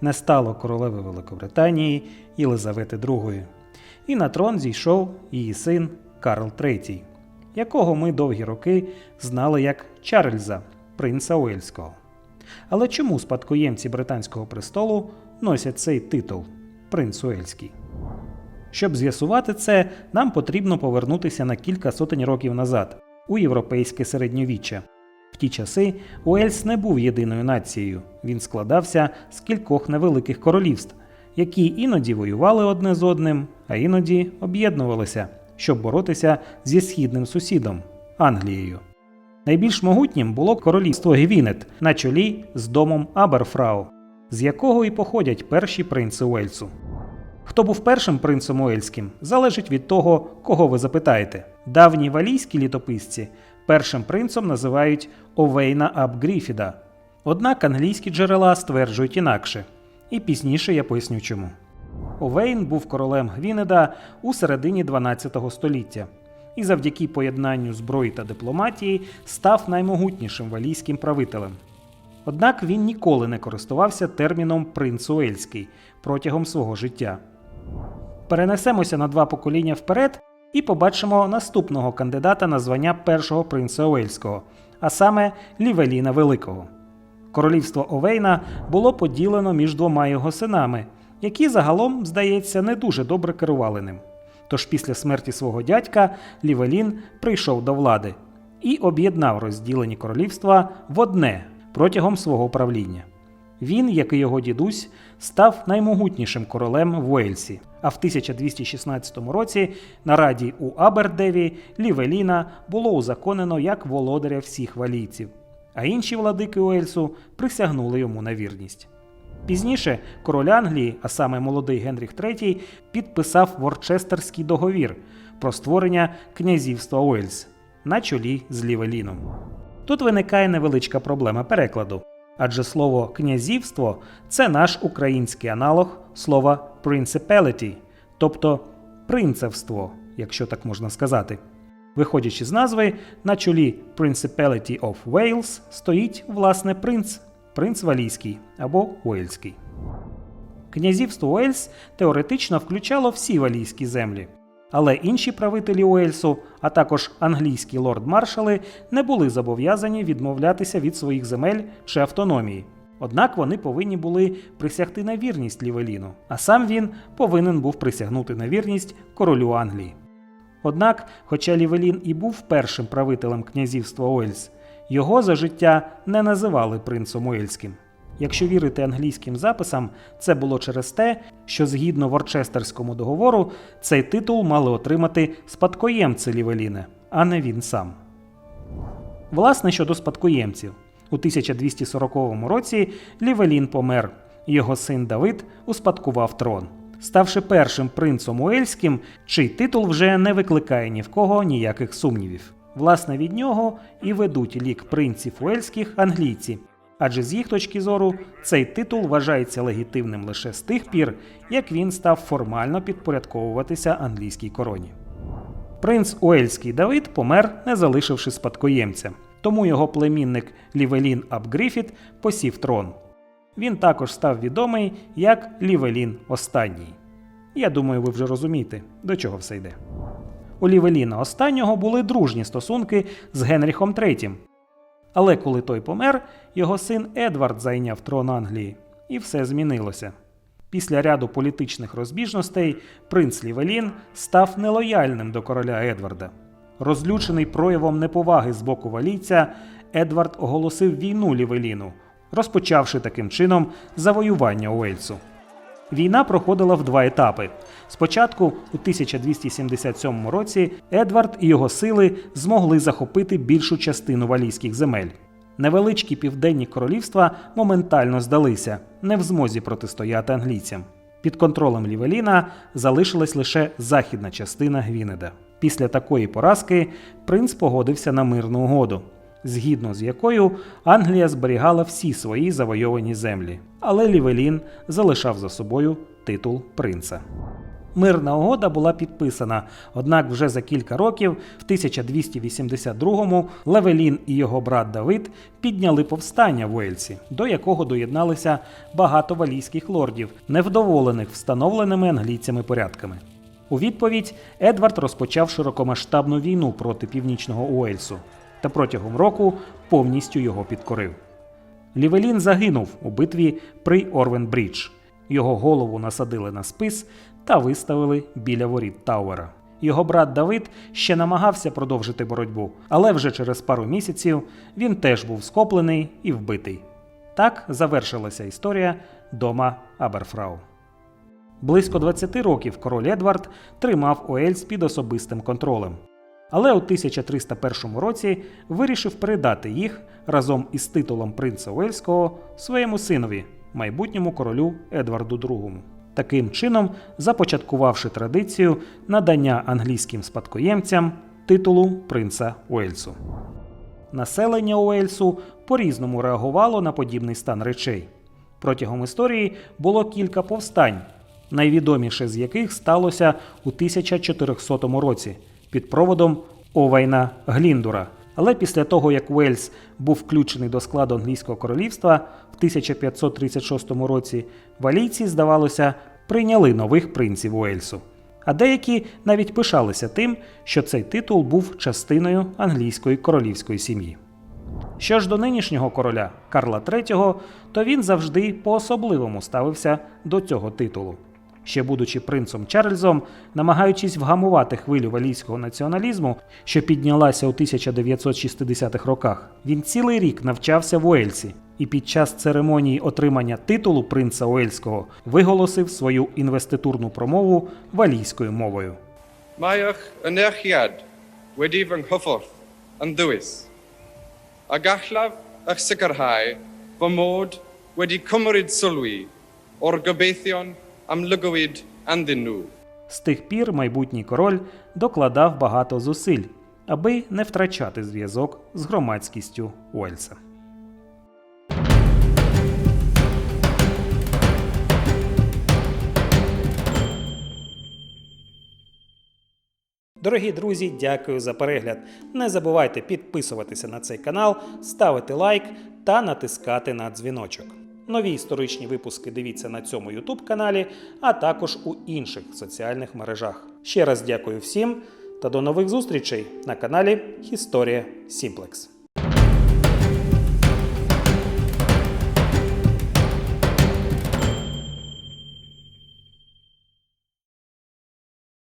Не стало королеви Великобританії Єлизавети II. І на трон зійшов її син Карл III, якого ми довгі роки знали як Чарльза, принца Уельського. Але чому спадкоємці британського престолу носять цей титул принц Уельський? Щоб з'ясувати це, нам потрібно повернутися на кілька сотень років назад, у європейське середньовіччя. В ті часи Уельс не був єдиною нацією, він складався з кількох невеликих королівств, які іноді воювали одне з одним, а іноді об'єднувалися, щоб боротися зі східним сусідом Англією. Найбільш могутнім було королівство Гвінет на чолі з домом Аберфрау, з якого і походять перші принци Уельсу. Хто був першим принцем Уельським, залежить від того, кого ви запитаєте. Давні валійські літописці першим принцем називають Овейна Аб Гріфіда. Однак англійські джерела стверджують інакше, і пізніше я поясню чому. Овейн був королем Гвінеда у середині 12 століття і завдяки поєднанню зброї та дипломатії став наймогутнішим валійським правителем. Однак він ніколи не користувався терміном принц Уельський протягом свого життя. Перенесемося на два покоління вперед і побачимо наступного кандидата на звання першого принца Уельського, а саме Лівеліна Великого. Королівство Овейна було поділено між двома його синами, які загалом, здається, не дуже добре керували ним. Тож після смерті свого дядька Лівелін прийшов до влади і об'єднав розділені королівства в одне протягом свого правління. Він, як і його дідусь, став наймогутнішим королем в Уельсі. А в 1216 році на раді у Абердеві Лівеліна було узаконено як володаря всіх валійців, а інші владики Уельсу присягнули йому на вірність. Пізніше король Англії, а саме молодий Генріх III, підписав Ворчестерський договір про створення князівства Уельс на чолі з Лівеліном. Тут виникає невеличка проблема перекладу, адже слово князівство це наш український аналог слова principality, тобто принцевство, якщо так можна сказати. Виходячи з назви, на чолі Principality of Wales стоїть власне принц, принц Валійський або Уельський. Князівство Уельс теоретично включало всі валійські землі, але інші правителі Уельсу, а також англійські лорд-маршали, не були зобов'язані відмовлятися від своїх земель чи автономії. Однак вони повинні були присягти на вірність Лівеліну, а сам він повинен був присягнути на вірність королю Англії. Однак, хоча Лівелін і був першим правителем князівства Уельс, його за життя не називали принцом Уельським. Якщо вірити англійським записам, це було через те, що згідно Ворчестерському договору цей титул мали отримати спадкоємці Лівеліна, а не він сам. Власне, щодо спадкоємців, у 1240 році Лівелін помер, його син Давид успадкував трон, ставши першим принцом Уельським, чий титул вже не викликає ні в кого ніяких сумнівів. Власне, від нього і ведуть лік принців уельських англійці, адже з їх точки зору цей титул вважається легітимним лише з тих пір, як він став формально підпорядковуватися англійській короні. Принц Уельський Давид помер, не залишивши спадкоємця, тому його племінник Лівелін Абгріфіт посів трон. Він також став відомий як Лівелін Останній. Я думаю, ви вже розумієте, до чого все йде. У Лівеліна останнього були дружні стосунки з Генріхом III. Але коли той помер, його син Едвард зайняв трон Англії, і все змінилося. Після ряду політичних розбіжностей принц Лівелін став нелояльним до короля Едварда. Розлючений проявом неповаги з боку валійця, Едвард оголосив війну Лівеліну, розпочавши таким чином завоювання Уельсу. Війна проходила в два етапи. Спочатку, у 1277 році, Едвард і його сили змогли захопити більшу частину валійських земель. Невеличкі південні королівства моментально здалися, не в змозі протистояти англійцям. Під контролем Лівеліна залишилась лише західна частина Гвінеда. Після такої поразки принц погодився на мирну угоду, згідно з якою Англія зберігала всі свої завойовані землі, але Лівелін залишав за собою титул принца. Мирна угода була підписана, однак вже за кілька років, в 1282-му, Левелін і його брат Давид підняли повстання в Уельсі, до якого доєдналися багато валійських лордів, невдоволених встановленими англійцями порядками. У відповідь Едвард розпочав широкомасштабну війну проти північного Уельсу та протягом року повністю його підкорив. Лівелін загинув у битві при Орвен-Брідж. Його голову насадили на спис та виставили біля воріт Тауера. Його брат Давид ще намагався продовжити боротьбу, але вже через пару місяців він теж був скоплений і вбитий. Так завершилася історія дома Аберфрау. Близько 20 років король Едвард тримав Уельс під особистим контролем. Але у 1301 році вирішив передати їх разом із титулом принца Уельського своєму синові, майбутньому королю Едварду II. Таким чином започаткувавши традицію надання англійським спадкоємцям титулу принца Уельсу. Населення Уельсу по-різному реагувало на подібний стан речей. Протягом історії було кілька повстань, найвідоміше з яких сталося у 1400 році під проводом Овайна Гліндура. Але після того, як Уельс був включений до складу англійського королівства в 1536 році, валійці, здавалося, прийняли нових принців Уельсу. А деякі навіть пишалися тим, що цей титул був частиною англійської королівської сім'ї. Що ж до нинішнього короля Карла III, то він завжди по-особливому ставився до цього титулу. Ще будучи принцем Чарльзом, намагаючись вгамувати хвилю валійського націоналізму, що піднялася у 1960-х роках, він цілий рік навчався в Уельсі і під час церемонії отримання титулу принца Уельського виголосив свою інвеститурну промову валійською мовою. A gallaf eich sicrhau anddyn nhw. З тих пір майбутній король докладав багато зусиль, аби не втрачати зв'язок з громадськістю Уельса. Дорогі друзі, дякую за перегляд. Не забувайте підписуватися на цей канал, ставити лайк та натискати на дзвіночок. Нові історичні випуски дивіться на цьому YouTube каналі, а також у інших соціальних мережах. Ще раз дякую всім та до нових зустрічей на каналі Історія Сімплекс.